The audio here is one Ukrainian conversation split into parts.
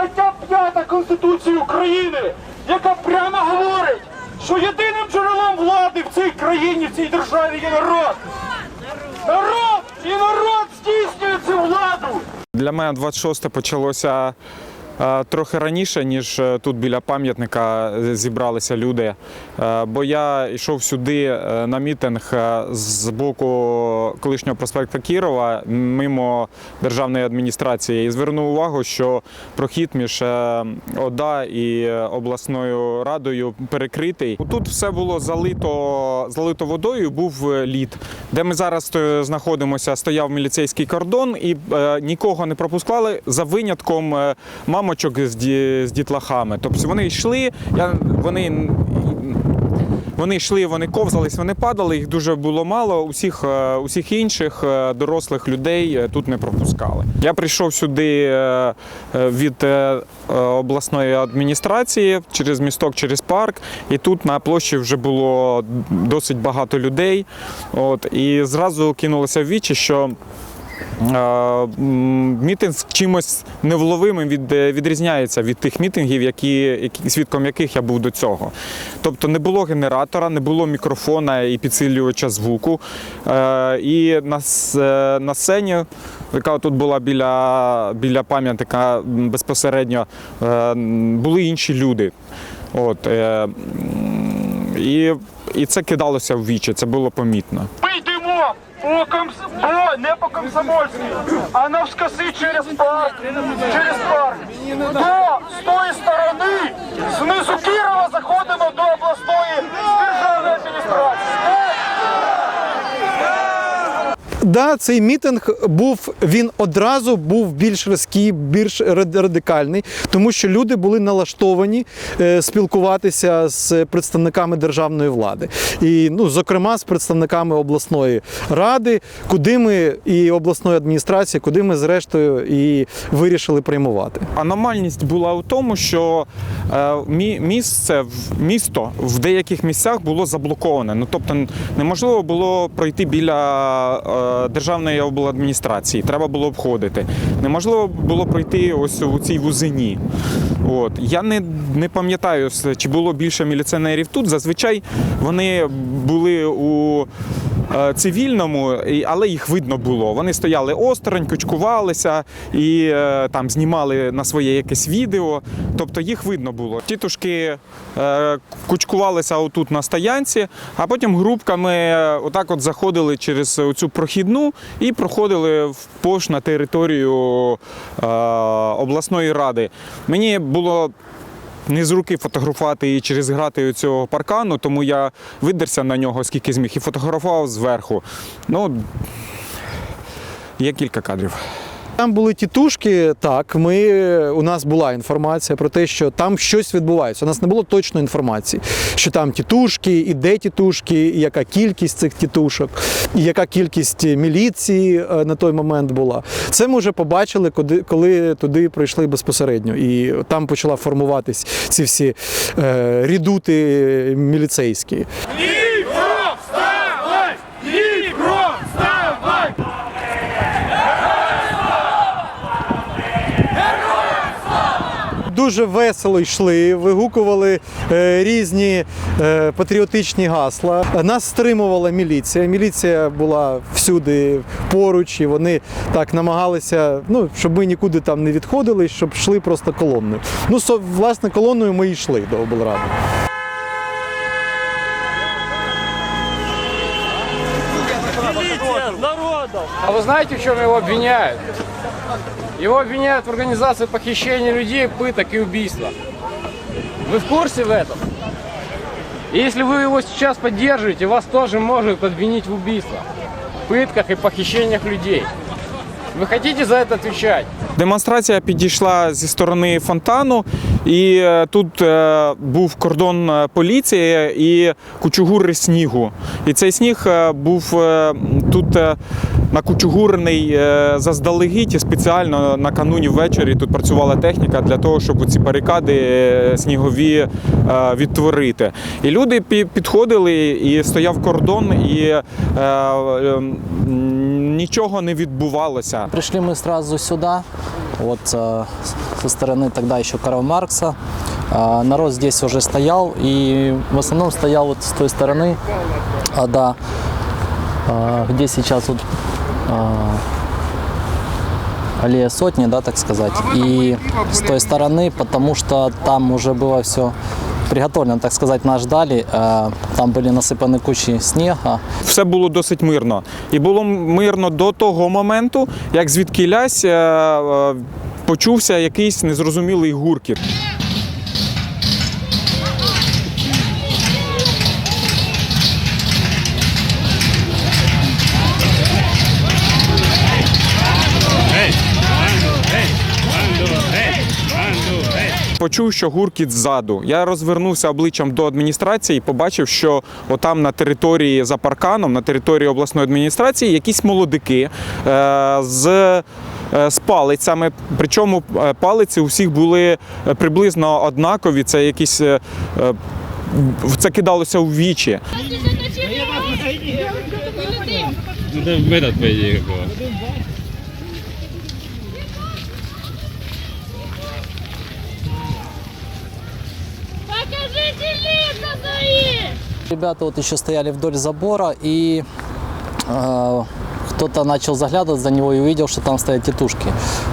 стаття 5 Конституції України, яка прямо говорить, що єдиним джерелом влади в цій країні, в цій державі є народ. Народ! І народ здійснює цю владу! Для мене 26 почалося трохи раніше, ніж е, тут біля пам'ятника е, зібралися люди. Е, Бо я йшов сюди е, на мітинг е, з боку колишнього проспекту Кірова мимо державної адміністрації і звернув увагу, що прохід між е, ОДА і е, обласною радою перекритий. Тут все було залито, залито водою, був е, лід. Де ми зараз е, знаходимося, стояв міліцейський кордон і е, нікого не пропускали за винятком е, мамочок з, ді, з дітлахами. Тобто вони йшли, я, вони. Вони йшли, вони ковзались, вони падали, їх дуже було мало. Усіх, е, усіх інших е, дорослих людей е, тут не пропускали. Я прийшов сюди від обласної адміністрації через місток, через парк, і тут на площі вже було досить багато людей. От, і зразу кинулося в вічі, що Мітинг чимось невловимим від, відрізняється від тих мітингів, які, які, свідком яких я був до цього. Тобто не було генератора, не було мікрофона і підсилювача звуку. Е, і на, е, на сцені, яка тут була біля, біля пам'ятника безпосередньо, е, були інші люди. От, е, і, і це кидалося в вічі, це було помітно. Ми йдемо по. Не по комсомольській, а навскоси через парк, через парк. До, з тої сторони, знизу Кирова заходимо до обласної державної адміністрації. Да, цей мітинг був він одразу був більш різкий, більш рад- радикальний, тому що люди були налаштовані е, спілкуватися з представниками державної влади, і ну, зокрема з представниками обласної ради, куди ми і обласної адміністрації, куди ми зрештою і вирішили приймувати. Аномальність була у тому, що е, мі- місце, в- місто в деяких місцях було заблоковане. Ну тобто неможливо було пройти біля е, державної обладміністрації, треба було обходити. Неможливо було пройти ось у цій вузині. От я не, не пам'ятаю, чи було більше міліціонерів тут. Зазвичай вони були у цивільному, але їх видно було. Вони стояли осторонь, кучкувалися і е, там знімали на своє якесь відео. Тобто їх видно було. Тітушки е, кучкувалися отут на стоянці, а потім групками е, отак от заходили через цю прохідну і проходили в пош на територію е, обласної ради. Мені було не з руки фотографувати і через грати цього паркану, тому я видерся на нього скільки зміг і фотографував зверху. Ну, є кілька кадрів. Там були тітушки, так. Ми у нас була інформація про те, що там щось відбувається. У нас не було точної інформації, що там тітушки, і де тітушки, і яка кількість цих тітушок, і яка кількість міліції е, на той момент була. Це ми вже побачили, коли, туди прийшли безпосередньо. І там почала формуватись ці всі е, рідути міліцейські. Дуже весело йшли, вигукували е, різні е, патріотичні гасла. Нас стримувала міліція. Міліція була всюди поруч, і вони так намагалися, ну щоб ми нікуди там не відходили, щоб йшли просто колонною. Ну, со, власне, колонною ми йшли до облради. А вы знаете, в чем его обвиняют? Его обвиняют в организации похищения людей, пыток и убийства. Вы в курсе в этом? И если вы его сейчас поддерживаете, вас тоже может обвинить в убийствах, пытках и похищениях людей. Вы хотите за это отвечать? Демонстрація підійшла зі сторони фонтану, і е, тут е, був кордон е, поліції і кучугури снігу. І цей сніг е, був е, тут. е, накучугурений е, заздалегідь і спеціально накануні ввечері тут працювала техніка для того, щоб ці барикади е, снігові е, відтворити. І люди пі- підходили, і стояв кордон, і е, е, м, нічого не відбувалося. Пришли мы сразу сюда, вот э, со стороны тогда еще Карла Маркса. А, Народ здесь уже стоял, и в основном стоял вот с той стороны, а, да, а, где сейчас вот а, аллея сотни, да, так сказать. И с той стороны, потому что там уже было все приготовлено, так сказать, нас ждали. А, Там были насыпаны кучи снега, все було досить мирно. І було мирно до того моменту, як звідки лясь е, почувся якийсь незрозумілий гуркіт. Почув, що гуркіт ззаду. Я розвернувся обличчям до адміністрації і побачив, що отам на території за парканом, на території обласної адміністрації, якісь молодики е, з. е, З палицями, причому е, палиці у всіх були е, приблизно однакові. Це якісь е, е, це кидалося у вічі. Ну, это в этот, по идее, как было. Покажите лица свои! Ребята вот еще стояли вдоль забора, и э, кто-то начал заглядывать за него и увидел, что там стоят тетушки.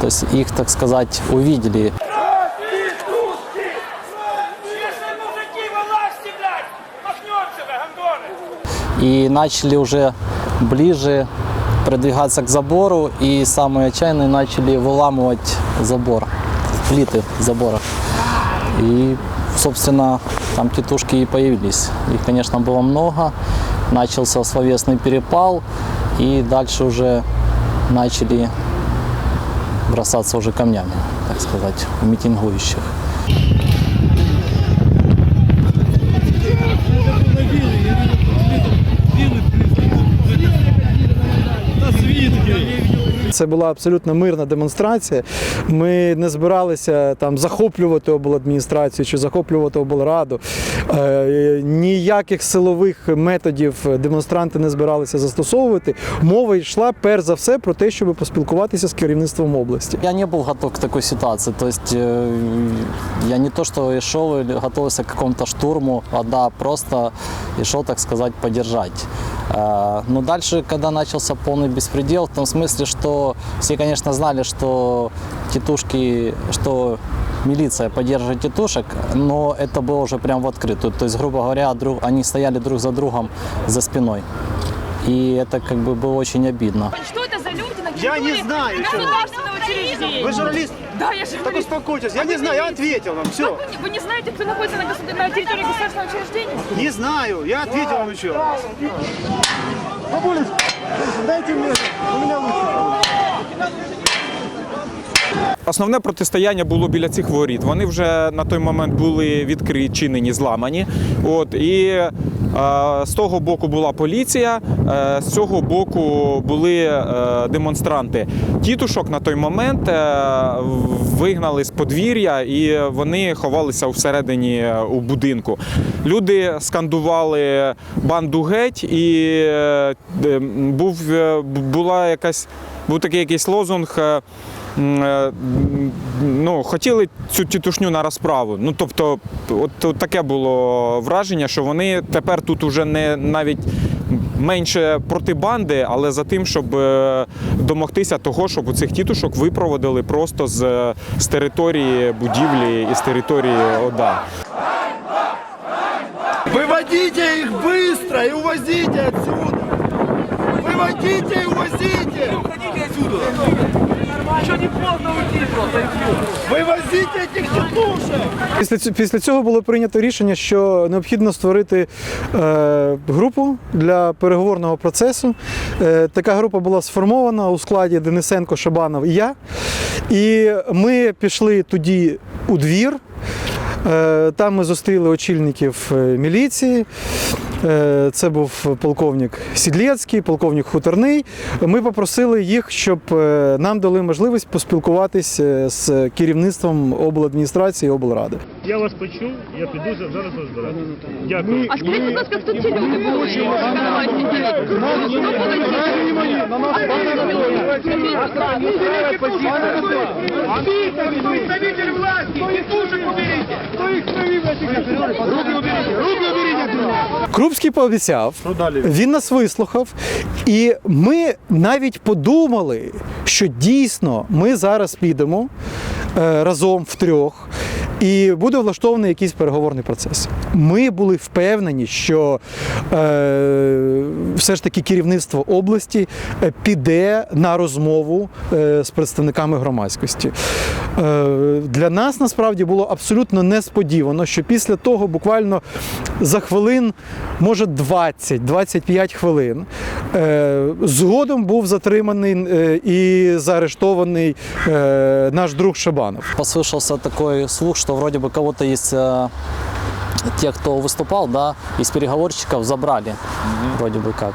То есть их, так сказать, увидели. Если мужики вылазьте, блядь! Махнемся, вы, гондоны! И начали уже ближе продвигаться к забору, и самые отчаянные начали выламывать забор, плиты забора. И, собственно, там тетушки и появились. Их, конечно, было много. Начался словесный перепал, и дальше уже начали бросаться уже камнями, так сказать, у митингующих. Це була абсолютно мирна демонстрація. Ми не збиралися там захоплювати обладміністрацію чи захоплювати облраду. Е, Ніяких силових методів демонстранти не збиралися застосовувати. Мова йшла перш за все про те, щоб поспілкуватися з керівництвом області. Я не был готов к такой ситуации. То есть э, я не то, или готовился к какому-то штурму, а да, просто шел, так сказать, поддержать. Э, Но дальше, когда начался полный беспредел, в том смысле, что все, конечно, знали, что тетушки, что милиция поддерживает тетушек, но это было уже прям в открытую. То есть, грубо говоря, друг, они стояли друг за другом за спиной. И это как бы было очень обидно. Что это за люди на Я не территории знаю, еще раз. государственного учреждения? Вы журналист? Да, я Так журналист. успокойтесь. Я не знаю, я ответил вам. Все. Вы, не- вы не знаете, кто находится на, государ- на территории государственного учреждения? Не знаю, я ответил вам еще. Бабулечка, дайте мне. У меня лучше. Основне протистояння було біля цих воріт. Вони вже на той момент були відчинені, зламані. От і е, з того боку була поліція, е, з цього боку були е, демонстранти. Тітушок на той момент е, вигнали з подвір'я і вони ховалися всередині у будинку. Люди скандували банду геть, і був була якась був такий якийсь лозунг. Е, ну, хотіли цю тітушню на розправу. Ну, тобто, от, от таке було враження, що вони тепер тут уже не навіть менше проти банди, але за тим, щоб е, домогтися того, щоб у цих тітушок випроводили просто з, з території будівлі і з території ОДА. Выводите их быстро и увозите отсюда! Выводите и увозите! Уходите отсюда! Еще не поздно уйти просто! Вывозите этих тетушек! Після ць- після цього було прийнято рішення, що необхідно створити е, групу для переговорного процесу. Е, така група була сформована у складі Денисенко, Шабанов і я. І ми пішли тоді у двір. Е, Там ми зустріли очільників е, міліції. Е, Це був полковник Сідлєцький, полковник Хуторний. Ми попросили їх, щоб е, нам дали можливість поспілкуватися з керівництвом обладміністрації і облради. Я вас почув, я піду зараз розбирати. Дякую. А скажіть, будь ласка, хто ці люди були? Представитель власти, тетушек уберите! Крупський пообіцяв, він нас вислухав, і ми навіть подумали, що дійсно ми зараз підемо е, разом втрьох. І буде влаштований якийсь переговорний процес. Ми були впевнені, що е, все ж таки керівництво області е, піде на розмову е, з представниками громадськості. Е, для нас насправді було абсолютно несподівано, що після того буквально за хвилин, може 20-25 хвилин, е, згодом був затриманий е, і заарештований е, наш друг Шабанов. Послышался такой слух, что вроде бы кого-то из э, тех, кто выступал, да, из переговорщиков забрали, вроде бы как.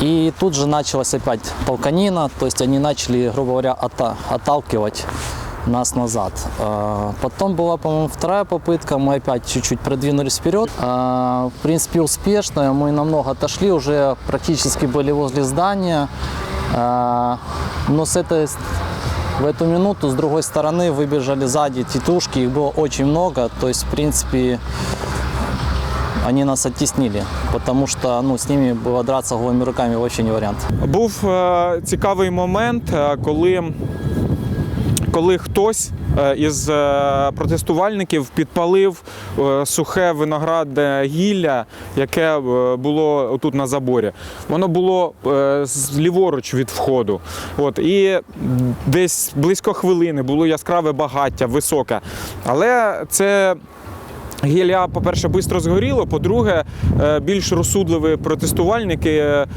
И тут же началась опять толканина, то есть они начали, грубо говоря, ота- отталкивать нас назад. А, Потом была, по-моему, вторая попытка, мы опять чуть-чуть продвинулись вперед. А, В принципе, успешная, мы намного отошли, уже практически были возле здания. А, Но с этой в эту минуту с другой стороны выбежали сзади тетушки, их было очень много, то есть, в принципе, они нас оттеснили, потому что ну, с ними было драться голыми руками вообще не вариант. Був е, цікавий момент, е, коли, коли хтось е, із е, протестувальників підпалив е, сухе виноградне гілля, яке е, було тут на заборі. Воно було е, ліворуч від входу. От, і десь близько хвилини було яскраве багаття, високе. Але це Гілля, по-перше, швидко згоріло. По-друге, е, більш розсудливі протестувальники е,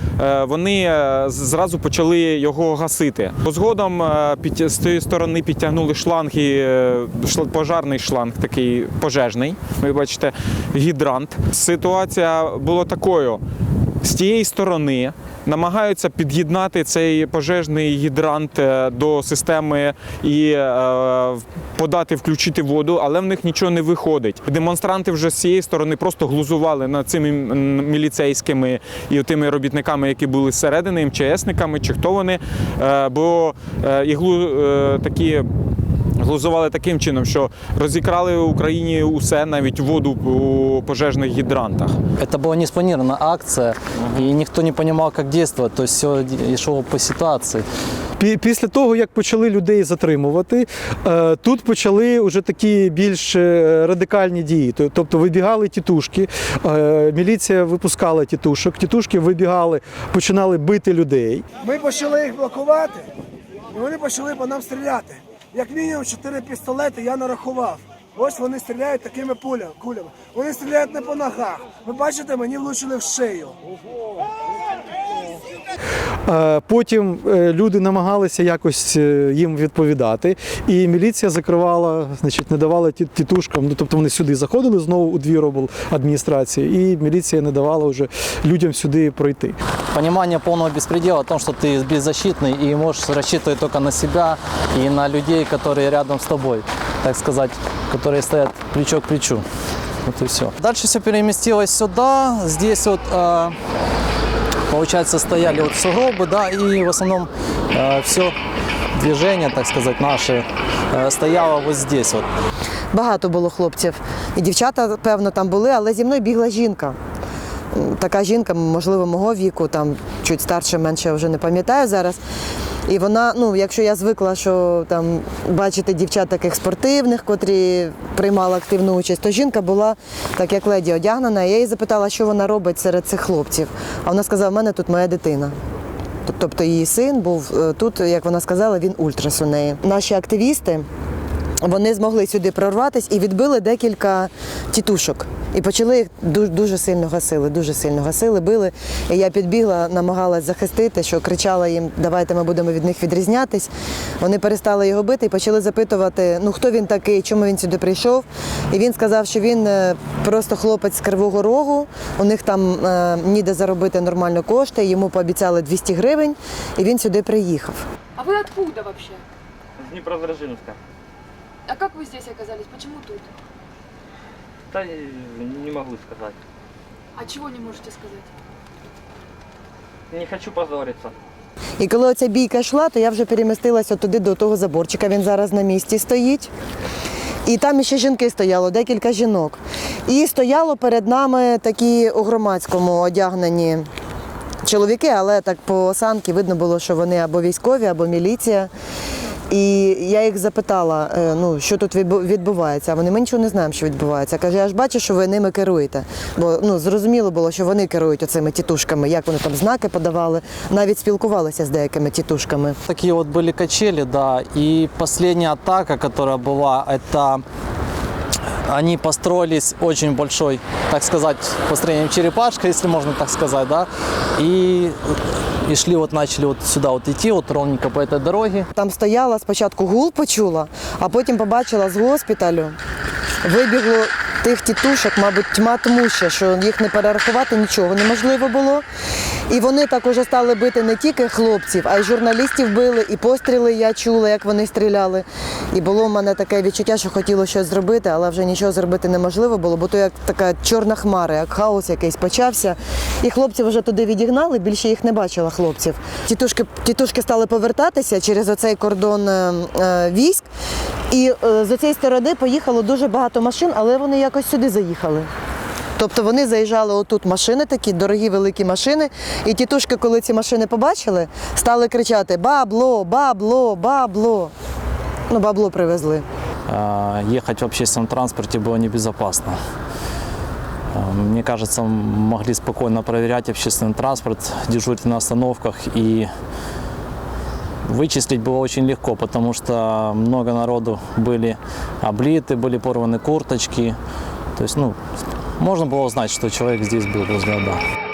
вони е, зразу почали його гасити. Згодом з цієї сторони підтягнули шланг і пожарний шланг, такий пожежний. Ви бачите, гідрант. Ситуація була такою. З тієї сторони намагаються під'єднати цей пожежний гідрант е, до системи і е, подати, включити воду, але в них нічого не виходить. Демонстранти вже з цієї сторони просто глузували над цими міліцейськими і тими робітниками, які були зсередини, МЧСниками, чи хто вони. Е, Бо і глу, е, такі. Глузували таким чином, що розікрали в Україні усе, навіть воду у пожежних гідрантах. Это была неспланированная акция, и никто не понимал, как действовать, то есть все шло по ситуации. Пі- Після того, як почали людей затримувати, е, тут почали вже такі більш е, радикальні дії. Тобто вибігали тітушки, е, міліція випускала тітушок, тітушки вибігали, починали бити людей. Ми почали їх блокувати, і вони почали по нам стріляти. Як мінімум чотири пістолети я нарахував. Ось вони стріляють такими пулями, кулями. Вони стріляють не по ногах. Ви бачите, мені влучили в шию. Е, Потім е, люди намагалися якось е, їм відповідати, і міліція закривала, значить, не давала ті- тітушкам. Ну тобто вони сюди заходили знову у двір адміністрації, і міліція не давала вже людям сюди пройти. Понимание полного беспредела о том, что ты беззащитный и можешь рассчитывать только на себя и на людей, которые рядом с тобой, так сказать, которые стоят плечо к плечу. Вот и все. Дальше все переместилось сюда. Здесь вот э, получается, стояли вот сугробы, да, и в основном все движение, так сказать, наше э, стояло вот здесь вот. Багато було хлопців. І дівчата, певно, там були, але зі мною бігла жінка. Така жінка, можливо, мого віку, там чуть старше, менше вже не пам'ятаю зараз. І вона, ну, якщо я звикла, що там бачити дівчат таких спортивних, котрі приймали активну участь, то жінка була так як леді одягнена. Я її запитала, що вона робить серед цих хлопців. А вона сказала, в мене тут моя дитина. Тобто її син був е, тут, як вона сказала, він ультрас у неї. Наші активісти вони змогли сюди прорватися і відбили декілька тітушок. І почали їх дуже, дуже сильно гасили, дуже сильно гасили, били. І я підбігла, намагалась захистити, що кричала їм, давайте ми будемо від них відрізнятись. Вони перестали його бити і почали запитувати, ну хто він такий, чому він сюди прийшов. І він сказав, що він е, просто хлопець з Кривого Рогу, у них там е, ніде заробити нормально кошти, йому пообіцяли 200 гривень, і він сюди приїхав. А вы откуда вообще? Днепродзержинска. А как вы здесь оказались? Почему тут? Да не могу сказать. А чего не можете сказать? Не хочу позориться. І коли оця бійка йшла, то я вже перемістилася туди до того заборчика. Він зараз на місці стоїть. І там ще жінки стояло, декілька жінок. І стояло перед нами такі у громадському одягнені чоловіки, але так по осанки видно було, що вони або військові, або міліція. І я їх запитала, е, ну що тут відбу- відбувається. А вони ми нічого не знаємо, що відбувається. Я кажу, я ж бачу, що ви ними керуєте. Бо ну зрозуміло було, що вони керують оцими тітушками, як вони там знаки подавали, навіть спілкувалися з деякими тітушками. Такие вот были качели, да. И последняя атака, которая была, это они построились очень большой, так сказать, построением черепашка, если можно так сказать, да. И, и шли вот, начали вот сюда вот идти, вот ровненько по этой дороге. Там стояла, спочатку гул почула, а потім побачила з госпіталю. Вибігло тих тітушок, мабуть, тьма тмуща, що їх не перерахувати нічого неможливо було. І вони так уже стали бити не тільки хлопців, а й журналістів били, і постріли я чула, як вони стріляли. І було в мене таке відчуття, що хотіло щось зробити, але вже нічого зробити неможливо було, бо то як така чорна хмара, як хаос якийсь почався. І хлопців вже туди відігнали, більше їх не бачила хлопців. Тітушки, тітушки стали повертатися через оцей кордон е, е, військ. І е, з цієї сторони поїхало дуже багато машин, але вони якось сюди заїхали. Тобто вони заїжджали отут машини, такі дорогі великі машини, і тітушки, коли ці машини побачили, стали кричати Бабло, бабло, бабло. Ну, бабло привезли. Э, Ехать в общественном транспорте было небезопасно. Э, Мне кажется, могли спокойно проверять общественный транспорт, дежурить на остановках и вычислить было очень легко, потому что много народу были облиты, были порваны курточки. То есть, ну, можно было узнать, что человек здесь был возле ОДА.